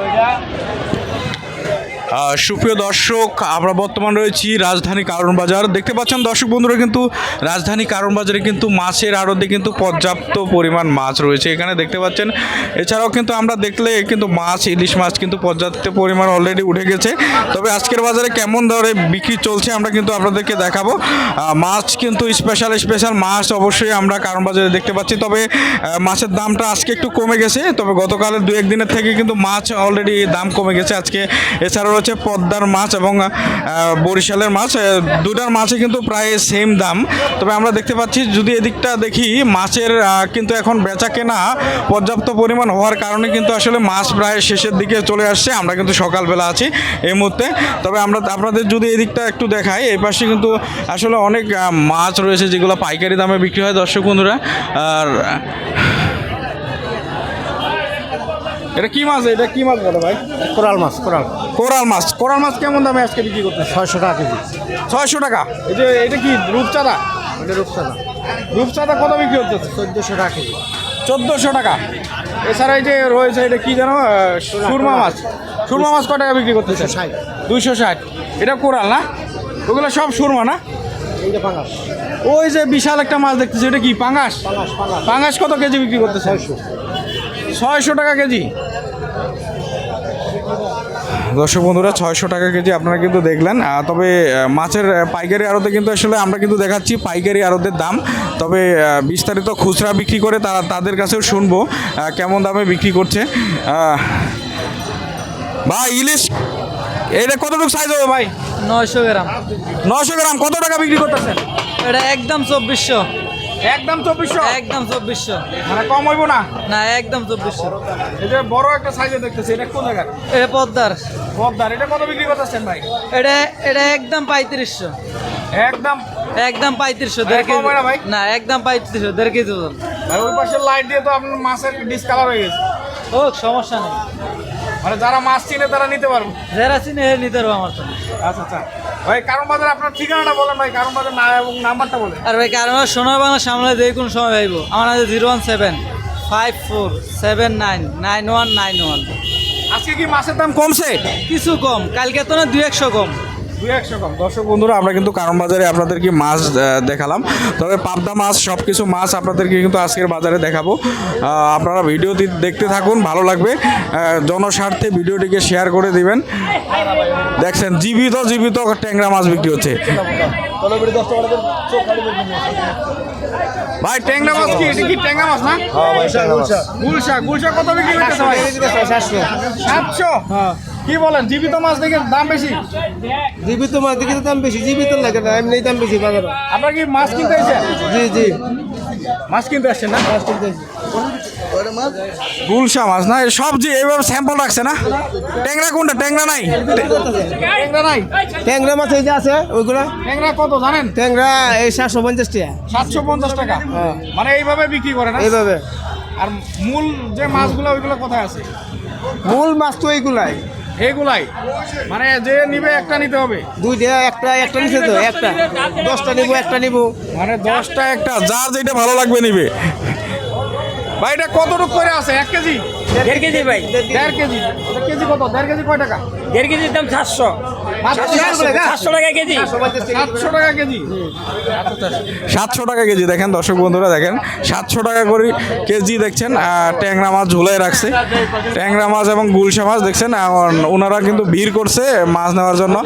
আহ, সুপ্রিয় দর্শক, আমরা বর্তমান রয়েছি রাজধানী কারণ বাজার দেখতে পাচ্ছেন দর্শক বন্ধুরা, কিন্তু রাজধানী কারণ বাজারে কিন্তু মাছের আড়তে কিন্তু পর্যাপ্ত পরিমাণ মাছ রয়েছে এখানে দেখতে পাচ্ছেন। এছাড়াও কিন্তু আমরা দেখলে কিন্তু মাছ, ইলিশ মাছ কিন্তু পর্যাপ্ত পরিমাণ অলরেডি উঠে গেছে। তবে আজকের বাজারে কেমন দরে বিক্রি চলছে আমরা কিন্তু আপনাদেরকে দেখাবো। মাছ কিন্তু স্পেশাল স্পেশাল মাছ অবশ্যই আমরা কারণ বাজারে দেখতে পাচ্ছি। তবে মাছের দামটা আজকে একটু কমে গেছে, তবে গতকালের দু একদিনের থেকে কিন্তু মাছ অলরেডি দাম কমে গেছে আজকে। এছাড়াও রয়েছে পদ্মার মাছ এবং বরিশালের মাছ দুটার মাছই কিন্তু প্রায় সেম দাম। তবে আমরা দেখতে পাচ্ছি যদি এদিকটা দেখি, মাছের কিন্তু এখন বেচা কেনা পর্যাপ্ত পরিমাণ হওয়ার কারণে কিন্তু আসলে মাছ প্রায় শেষের দিকে চলে আসছে। আমরা কিন্তু সকালবেলা আছি এই মুহূর্তে। তবে আমরা, আপনাদের যদি এদিকটা একটু দেখাই, এই পাশে কিন্তু আসলে অনেক মাছ রয়েছে যেগুলো পাইকারি দামে বিক্রি হয় দর্শক বন্ধুরা। আর এটা কি মাছ? এটা কি মাছ বলো ভাই? কোরাল মাছ কোরাল। কোরাল মাছ। কোরাল মাছ কেমন দামে আজকে বিক্রি করতে ছয়শো টাকা কেজি। ছয়শো টাকা? এই যে এটা কি রূপচাঁদা? এটা রূপসাদা রূপচাঁদা কত বিক্রি হচ্ছে? চোদ্দোশো টাকা কেজি। চোদ্দোশো টাকা। এছাড়া এই যে রয়েছে এটা কি জানো? সুরমা মাছ। সুরমা মাছ কত টাকা বিক্রি করতেছে ষাট। দুইশো ষাট। এটা কোরাল না? ওগুলো সব সুরমা না? ওই যে বিশাল একটা মাছ দেখতেছি এটা কি পাঙ্গাস পাঙাশ পাঙাশ। পাঙ্গাস কত কেজি বিক্রি করতেছে ছয়শো। ছয়শো টাকা কেজি। দর্শক বন্ধুরা ছয়শো টাকা কেজি আপনারা কিন্তু দেখলেন। তবে মাছের পাইকারি আড়তে কিন্তু আসলে আমরা কিন্তু দেখাচ্ছি পাইকারি আড়তের দাম। তবে বিস্তারিত খুচরা বিক্রি করে তারা তাদের কাছেও শুনব কেমন দামে বিক্রি করছে। ভাই ইলিশ এটা কতটুকু সাইজ হবে ভাই? নয়শো গ্রাম। নশো গ্রাম কত টাকা বিক্রি করতেছেন? এটা একদম চব্বিশশো। একদম চব্বিশশো। একদম চব্বিশশো। মানে কম হইব না? না একদম চব্বিশশো। এটা বড় একটা সাইজে দেখতেছি এটা কোন জায়গার? এটা পদ্মার। পদ্মার। এটা কত বিক্রি করতেছেন ভাই? এটা এটা একদম পঁয়ত্রিশশো। একদম? একদম পঁয়ত্রিশশো দেড় ভাই? কেজি। না একদম পঁয়ত্রিশশো দেড় কেজি ওজন। আর ওই পাশে লাইট দিয়ে তো আপনার মাছের ডিসকালার হয়ে গেছে। হোক সমস্যা নেই। মানে যারা মাছ চিনে তারা নিতে পারব। যারা চিনে নিতে পারব আমার সঙ্গে আচ্ছা আচ্ছা। ভাই কারণ বাজার আপনার ঠিকানাটা বলেন ভাই কারণ বাজার না এবং নাম্বারটা বলেন। আর ভাই কারণ সোনার বাংলা সামনে যে কোনো সময় ভাইব। আমার আছে zero one seven five four seven nine nine one nine one. আজকে কি মাছের দাম কমছে? কিছু কম কালকে তো না দু একশো কম। দর্শক বন্ধুরা আমরা কিন্তু কারণ বাজারে আপনাদেরকে মাছ দেখালাম। তবে পাবদা মাছ সব কিছু মাছ আপনাদেরকে কিন্তু আজকের বাজারে দেখাবো। আপনারা ভিডিওটি দেখতে থাকুন ভালো লাগবে। জনস্বার্থে ভিডিওটিকে শেয়ার করে দিবেন। দেখছেন জীবিত জীবিত ট্যাংরা মাছ বিক্রি হচ্ছে। ভাই ট্যাংরা মাছ কি? এটা কি ট্যাংরা মাছ না? গুলশা গুলশা কত বিক্রি ভাই? সাতশো। কি বলেন জীবিত মাছ দেখে দাম বেশি? জীবিত মাছ দেখি দাম বেশি জীবিত লাগে না এমনি দাম বেশি বাজারে। আপনার কি মাছ কিনতে এসেছেন? জি জি। মাছ কিনতে আসছেন না? মাছ কিনতেছি গুলশা মাছ না এই সব যে এইভাবে স্যাম্পল রাখছে না? ট্যাংরা কোনটা? ট্যাংরা নাই? ট্যাংরা নাই। ট্যাংরা মাছ এই যে আছে ওইগুলা। ট্যাংরা কত জানেন? ট্যাংরা এই সাতশো পঞ্চাশ টাকা। সাতশো পঞ্চাশ টাকা? হ্যাঁ। মানে এইভাবে বিক্রি করে না? এইভাবে। আর মূল যে মাছগুলো ওইগুলো কোথায় আছে? মূল মাছ তো এইগুলাই। এইগুলাই মানে যে নিবে একটা নিতে হবে। দুইটা একটা একটা নিতে তো একটা। দশটা নিবো একটা নিবো। মানে দশটা একটা যার যেটা ভালো লাগবে নিবে। ভাই এটা কতটুকু করে আছে? এক কেজি? দেড় কেজি ভাই। দেড় কেজি। কেজি কত? দেড় কেজি কয় টাকা? দেড় কেজির দাম সাতশো সাতশো টাকা কেজি। সাতশো টাকা কেজি। সাতশো টাকা কেজি দেখেন দর্শক বন্ধুরা দেখেন সাতশো টাকা করে কেজি দেখছেন ট্যাংরা মাছ ঝুলাই রাখছে। ট্যাংরা মাছ এবং গুলশা মাছ দেখছেন ওনারা কিন্তু ভিড় করছে মাছ নেওয়ার জন্য।